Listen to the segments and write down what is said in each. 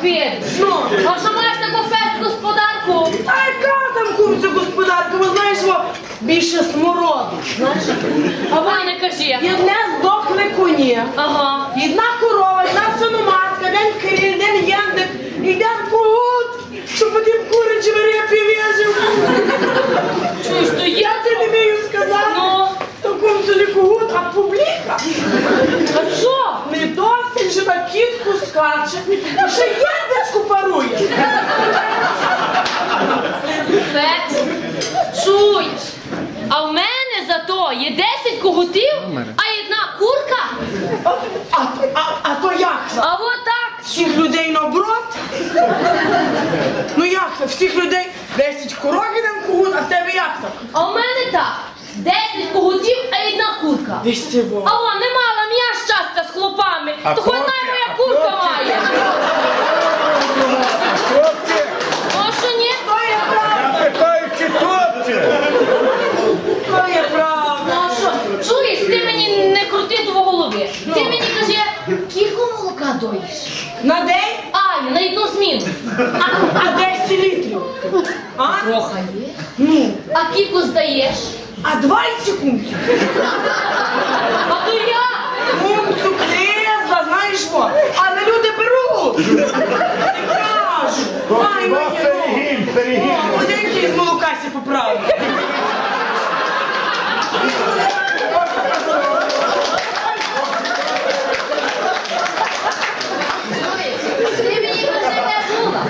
Обід. ну, А що маєш таку фест господарку? а яка там кумця господарка, ви знаєш, во, більше смороду. Знаєш? А ви не кажи. Єдне здохли коні. Ага. Одна корова, одна свиноматка, день криль, день яндик, і день кут, що потім курячі репі в'яжив. Чуєш, то Я я? тобі вмію сказати, Ну? то кумцю не кугут, а публіка. А що? Не досить, що на а ще яндечку парує. Фекс. Чуй. А в мене зато є 10 когутів, а одна курка. А, а, а то як? А от так. Всіх людей наоборот? Ну як так? Всіх людей 10 корок і там кугут, а в тебе як так? А в мене так. 10 когутів, а одна курка. Десь цього. А вон, не мала м'я щастя з хлопами. А То хоч курка хлопці? має. Хлопці, А що ні? То є правда, я питаю, чи хлопці? то є правда. Ну а що? Чуєш, ти мені не крути до голови. Ти мені кажи, кілько молока доїш? На день, Ай, на одну зміну. а, а 10 літрів. А? Трохи є. Ну, А кілько здаєш? а 20 кумцю. А то я. Кумцю криза, знаєш що? Але люди беруть. Не кажу. Ай, Два перегін, перегін. О, Один який з молока сі поправив. Ти мені кажи, де була.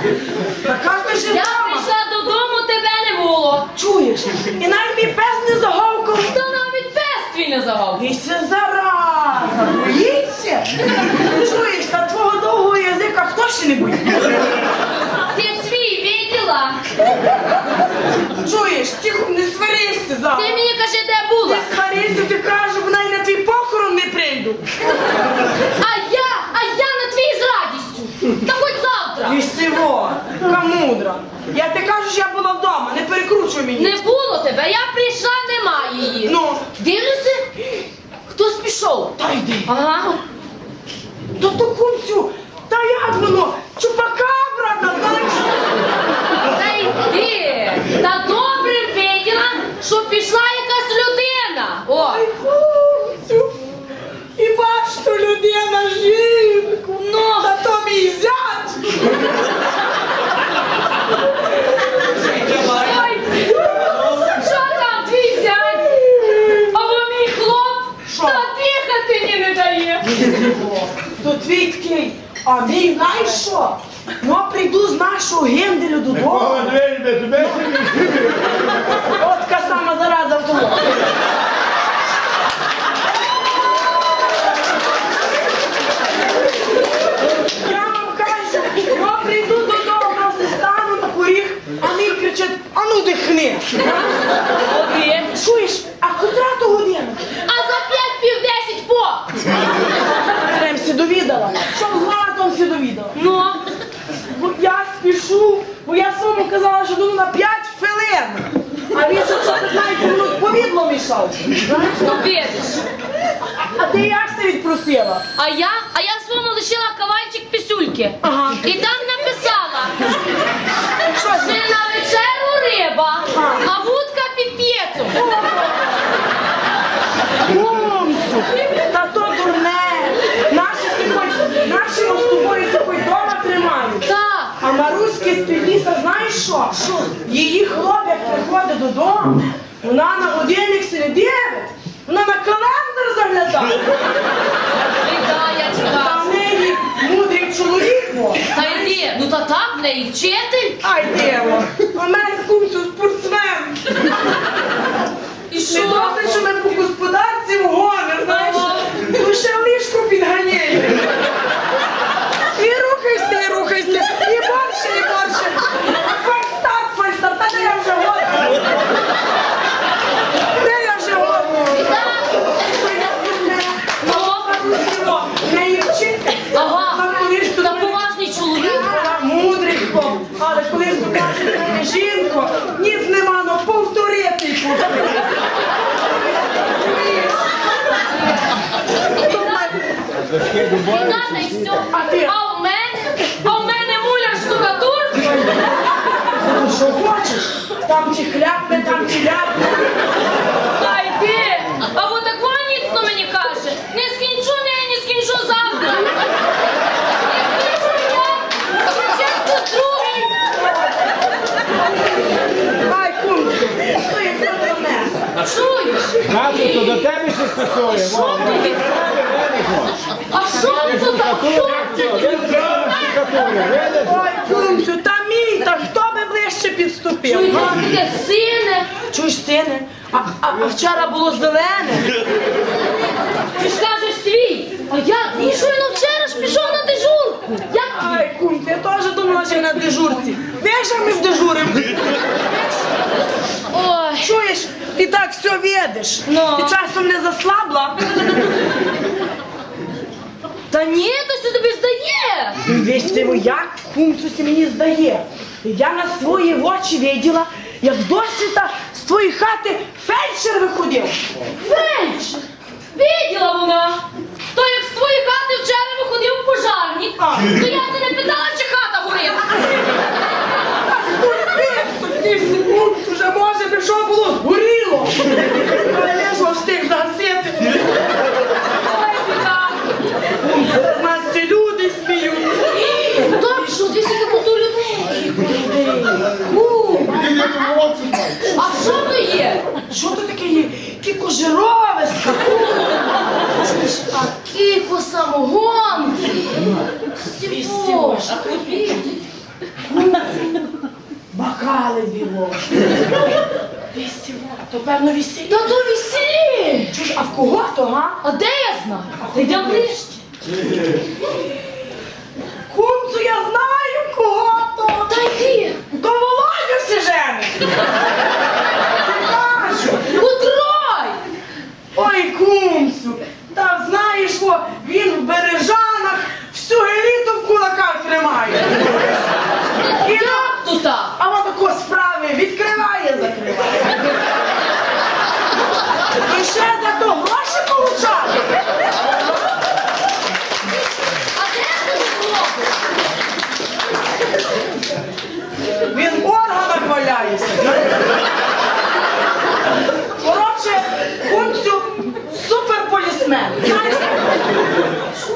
Та кажеш, що Я вдома. прийшла додому, тебе не було. Чуєш? І навіть мій пес не загавкав. Та навіть пес твій не завав. Дійся зараза, боїться? Чуєш, та твого довгого язика хто ще не боїться? Ти свій виділа. Чуєш, тихо, не сваришся завтра. Ти мені кажи, де була. Не сваришся, ти кажу, бо навіть на твій похорон не прийду. А я, а я на твій з радістю. Та хоч завтра. І всього, камудра. Я ти кажеш, я була вдома, не перекручуй мені. Не було тебе, я прийшла, немає її. Ну, Дивлюся, хтось пішов. та йди. Ага. Та то кумцю, та як воно? Чупакабра, та знаєш? Та йди. Та добре виділа, що пішла якась людина. О, Ай, кумцю, і бач, то людина жінку. Ну. Та то мій зять. Ой, що там твій зять? А во мій хлоп Що? та дихати дає. То твій такий, а мій знаєш що? Ну, прийду з нашого генделю додому. От така сама зараза в тому. Я вам кажу, я прийду додому, просто стану на поріг, а мій кричать, а ну дихни. Обі. Чуєш, а котра то година? А за п'ять пів десять по. Прям всі довідала. Що знала, то всі довідала. Ну, Бо я спішу, бо я своєму казала, що на 5 хвилин. А він ще що 15 минут повідло мішав. Знаєш? ну видиш. А ти як це відпросила? А я, а я своєму лишила кавальчик пісюльки. Ага. І там написала, Що що це? на вечеру риба, а вудка під п'єцом. Гумцю, та то дурне. Наші сьогодні, наші з тобою сьогодні вдома тримають. Так. А Маруськи з Підліса, знаєш що? Що? Її хлопець приходить додому, вона на годинник сидить, дивить, вона на календар заглядає. Біда, я Та в неї мудрий чоловік. во. Та йди, ну та так в неї вчитель. Ай, диво, а в мене кумцю спортсмен. І Не що? досить, що ми по господарці вгони, знаєш, лише ліжко підганяє. І рухайся, і рухайся, і борше, і борше. Фальстарт, фальстарт, та де я вже годна? Де я вже годна? Ну, В неї вчитель. ага. Вона колись тут Та мене- поважний чоловік. Та й все. А ти? А у мене? А у мене муля штукатур? Ти Що хочеш? Там чи хляпне, там чи ляпне. Та йди! Або так ніцно мені каже. Не скінчу не, не скінчу завтра. Не скінчу я, а ще хтось другий. Ай, кумцю, то є все до мене. Катю, то до тебе ще стосує. Що ти? А що тут штукатури. Ой, кумцю, та мій, та хто би ближче підступив? Чуєш, га? таке сине. Чуєш, сине? А, а, а вчора було зелене. Ти ж кажеш твій. А? Ні, що він вчора ж пішов на дежурку твій? Ай, кумцю, я я на дежурці. Знаєш, як ми вдежуримо? Ой. Чуєш, ти так все видиш. Ну. Ти часом не заслабла? Та ні, то що тобі здає. Весь цього як кумцю це мені здає. Я на свої очі виділа, як досвіта з твоєї хати фельдшер виходив. Фельдшер. Виділа вона. То як з твоєї хати вчора виходив пожарник, А. то я тебе не питала, чи хата Вже може би було згоріло. Встиг загасити. Ці люди сміють. Точно, дві секунду людей. А що то є? Що то таке є? Кіко жировиська. А кіко самогонки. Сіпо. А тобі? Бакали біло. Вісіло. То певно весілля. Та то веселі. Чуєш, а в кого то, га? А де я знаю? Та йдемо ближче. Кумцю, я знаю, кого то. Та йди. До Володю сіжене. Кажу. Утрой. Ой, кумцю, та знаєш, що він в бережанах всю еліту в кулаках тримає. І на, Як то так? а вона тако справи відкриває, закриває. І ще за то гроші получати. А де ти? Він в органах валяється. Коротше, кумцю суперполісмен. Знаєш?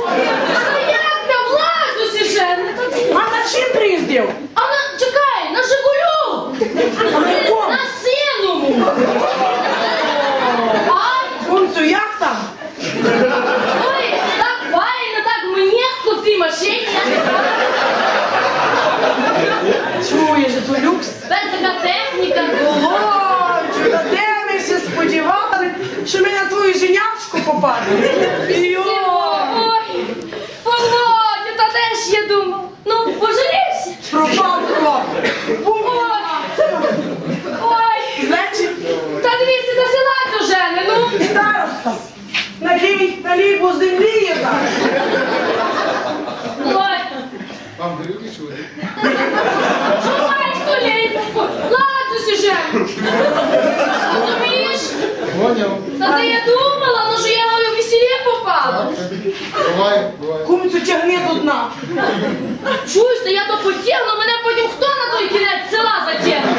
А як на владу сіжене? А на чим приїздив? А на, чекай, на Жигулю! А на якому? На синому! Ай, Кумцю, як там? ой, так файно, так м'єхко в тій машині. Чуєш, то люкс? Тепер така техніка. Володю, та де ми все сподівали, що ми на твою женячку попадемо? Йо! Ой, Володя, та де ж я думав? Ну, пожалівся. Пропав кров. Ой, ой, Значить, та дивіться, до села до жени, ну. староста, налій, бо землі є. Ой, Вам горілки чи що маєш століть? Ладно, сіжен. Розумієш? Поняв. Та ти я думала, ну що я на весілля попала. Буває, буває. Кумцю тягни до дна. Чуєш, та я то потягну, мене потім хто на той кінець села затягне?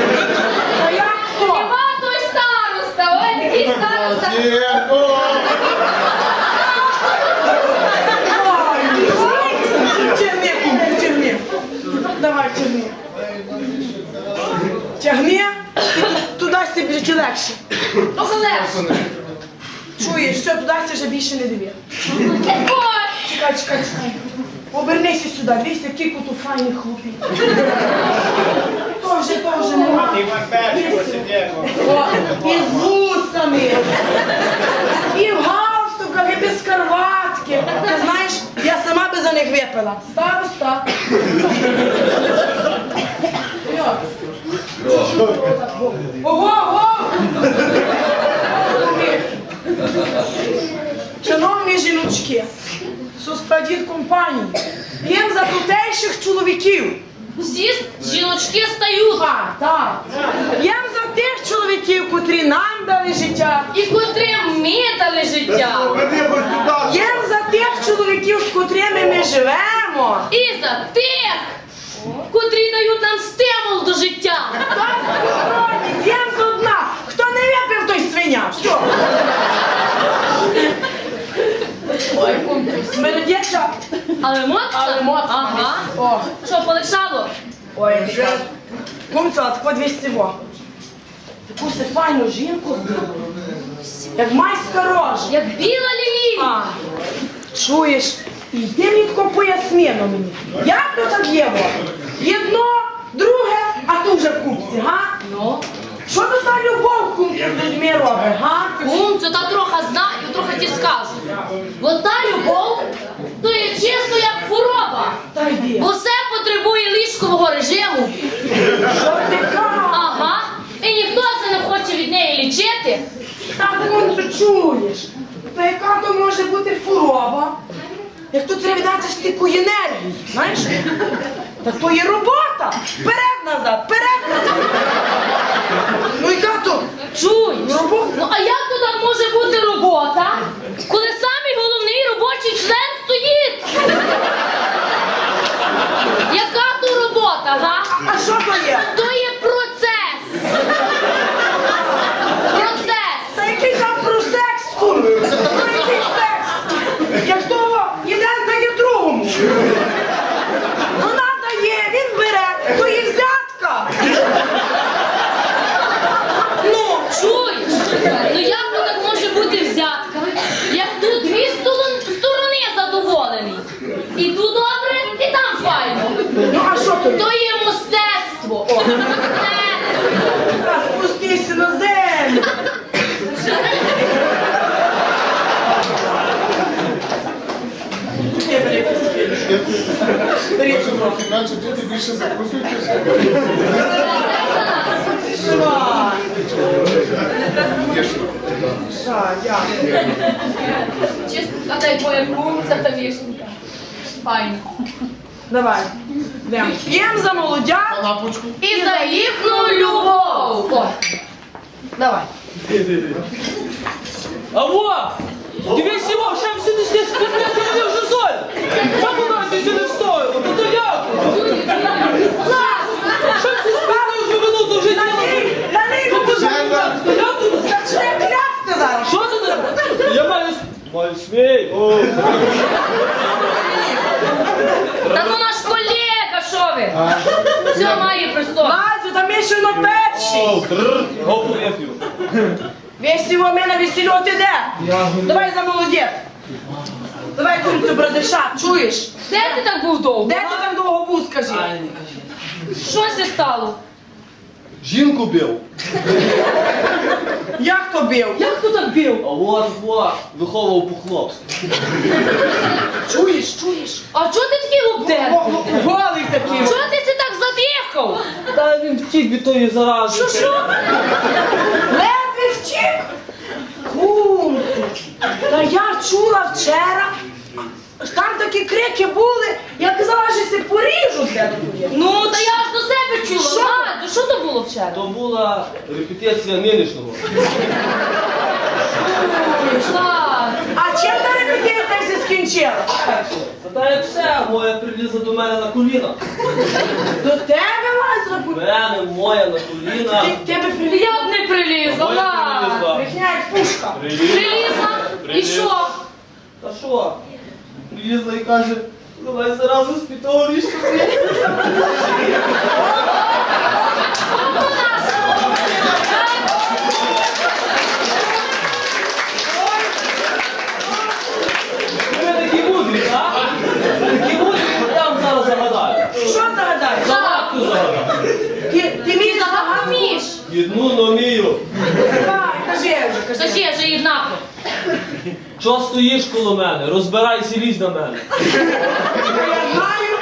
А як хто? Хіба той староста, ой, такий староста. Є, о! Тягни, кумцю, тягни. Давай, тягни. Тягни, і ту- туди собі вже легше. Чуєш, все, туди вже більше не диви. Ой, Чекай, чекай, чекай. Обернися сюди, дивися, який тут файний хлопець. То вже, то вже нема. О, І з вусами, і в галстуках, і без карватки. Ти знаєш, я сама би за них випила. Староста. Ого, ого! Шановні жіночки, суспадіть компанію. Їм за тутейших чоловіків. всі жіночки стають. А, так. Їм за тих чоловіків, котрі нам дали життя. І котрим ми дали життя. Їм за тих чоловіків, з котрими ми живемо. І за тих, котрі дають нам стимул до життя. Єм до дна. Хто не випив, той свиня. Все. Ой, кумцю. Смердяча. Але моцно? Але моцно. Ага. О. Що, полегшало? Ой, вже. Кумцю, а тако дві всього. Таку си файну жінку зробила. Як майська рожа. Як біла лілія. А, чуєш, йди рідко поясни на мені. Як то так є? Єдно, друге, а ту вже в купці, га? Ну, Що то та любов кумці з людьми робить, га? кумцю, та трохи знаю, трохи ті скажу. Бо та любов, то є чисто як хвороба. Та йди. Бо все потребує ліжкового режиму. Що ти кажеш? Ага. І ніхто це не хоче від неї лічити. Та кумцю чуєш? Та яка то може бути хвороба? Як тут треба дати стільки енергії, знаєш? Та то є робота. Вперед-назад, вперед-назад. Ну і тато! Чуй! Ну а як то може бути робота, коли самий головний робочий член стоїть? Яка то робота, га? А що то є? То є процес. Процес. Та який там про секс, кумцю? Про який секс? Як того один дає другому. Ну надає, він бере, то є взятка. Ну, Чуєш? Ну як то так може бути взятка? Як тут дві столон- сторони задоволені. І тут добре, і там файно. ну а що то? є? То є мистецтво. Мистецтво. Та Спустися на землю. Не бери писки. Трохи менше, діти більше. Так. Чесно, а дай твоя кумця та вішенька. Файно. Давай. П'ємо за. Лапочку. І за їхню любов. О, Давай. Алло! Дивись його, ще всі не здесь не вже соль! Сюди не стоїло? Ну то як? Що всі спали вже минуту вже. Я. Що ти не... Я маю... Маю свій! О, Та то наш колега, що ви? Все має при собі. Надю, там є ще на перші. Гоп, вип'ю. Весь його мене весільоти де? Давай за молодят. Давай кумцю брадиша, чуєш? Де ти так був довго? Де ти там довго був, скажи? Що це стало? Жінку бив. Як то бив? Як ти так бив? А от, от, виховував по хлопству. Чуєш, чуєш? А чого ти такий обдер? Го- го- Голий такий. Чого ти це так забігав? Та він втік від тої зарази. Що що? Ледве втік. Та я чула вчора. Там такі крики були, я казала, що се поріжу тебе. Ну, та я ж до себе чула. Що? Надю, що то було вчора? То була репетиція нинішнього. А чим та репетиція все скінчила? Та та як все, моя прилізла до мене на коліна. До тебе лазила бу- Мене, моя на коліна. Ти тебе привіт. Я б не прилізла, Моя ладно. прилізла. Брехня як пушка. Прилізла? І що? Та що? Прилізла і каже, давай зразу з пітого ліжка. Ви такі мудрі, так? Такі мудрі, я вам зараз загадаю. Що загадаєш? Загадку загадаю. Ти, ти мій загадку? Одну номію. Давай, кажи вже, кажи. Та ще ж однаково. Що стоїш коло мене? Розбирайся, лізь на мене. Я знаю.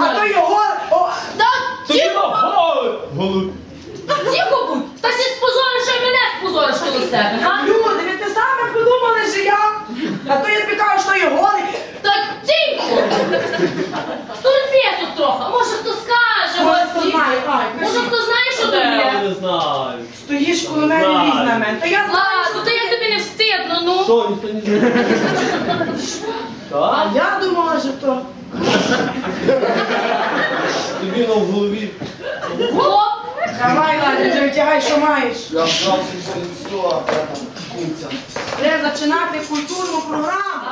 А то Та його... О, тихо, Голуб. тихо будь. Та ще спозориш, а й мене спозориш коло себе, га? люди, ви те саме подумали, що я. А то я тобі кажу, що є голий. Та тихо. Стульпесок трохи. Може хто скаже, Ось ось хто ті. знає, ай, Може кажи. хто знає, що то Я є? не знаю. Стоїш коло мене, лізь на мене. Та я знаю, Ладно, то як тобі не встидно, ну? Що, ніхто не знає? А Так? я думала, що то. Тобі на в голові. Давай, Ладя, вже витягай, що маєш. Я брав все, там кінця. Треба починати культурну програму.